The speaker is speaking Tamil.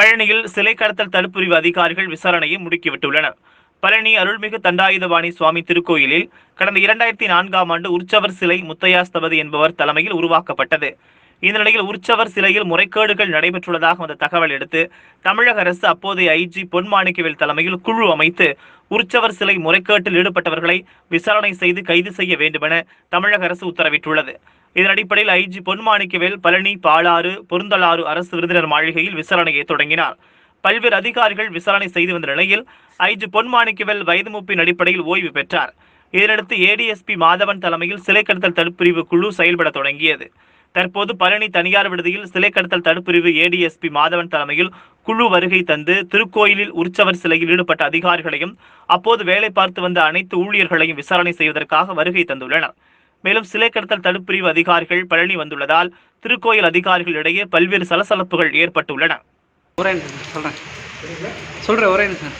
பழனியில் சிலை கடத்தல் தடுப்புரிவு அதிகாரிகள் விசாரணையை முடுக்கிவிட்டுள்ளனர். பழனி அருள்மிகு தண்டாயுதபாணி சுவாமி திருக்கோயிலில் கடந்த இரண்டாயிரத்தி நான்காம் ஆண்டு உற்சவர் சிலை முத்தையாஸ்தபதி என்பவர் தலைமையில் உருவாக்கப்பட்டது. இந்த நிலையில் உற்சவர் சிலையில் முறைகேடுகள் நடைபெற்றுள்ளதாக வந்த தகவல் எடுத்து தமிழக அரசு அப்போதைய ஐஜி பொன் மாணிக்கவேல் தலைமையில் குழு அமைத்து உற்சவர் சிலை முறைகேட்டில் ஈடுபட்டவர்களை விசாரணை செய்து கைது செய்ய வேண்டுமென தமிழக அரசு உத்தரவிட்டுள்ளது. இதன் அடிப்படையில் ஐஜி பொன்மாணிக்கவேல் பழனி பாலாறு பொருந்தலாறு அரசு விருந்தினர் மாளிகையில் விசாரணையை தொடங்கினார். பல்வேறு அதிகாரிகள் விசாரணை செய்து வந்த நிலையில் ஐஜி பொன்மாணிக்கவேல் வயது மூப்பின் அடிப்படையில் ஓய்வு பெற்றார். இதனடுத்து ஏடிஎஸ்பி மாதவன் தலைமையில் சிலை கடத்தல் தடுப்பிரிவு குழு செயல்பட தொடங்கியது. தற்போது பழனி தனியார் விடுதியில் சிலை கடத்தல் தடுப்பிரிவு ஏடிஎஸ்பி மாதவன் தலைமையில் குழு வருகை தந்து திருக்கோயிலில் உற்சவர் சிலையில் ஈடுபட்ட அதிகாரிகளையும் அப்போது வேலை பார்த்து வந்த அனைத்து ஊழியர்களையும் விசாரணை செய்வதற்காக வருகை தந்துள்ளனர். மேலும் சிலை கடத்தல் தடுப்பிரிவு அதிகாரிகள் பழனி வந்துள்ளதால் திருக்கோயில் அதிகாரிகளிடையே பல்வேறு சலசலப்புகள் ஏற்பட்டுள்ளன. ஒரே சொல்றேன். சொல்றேன் ஒரே நிமிஷம்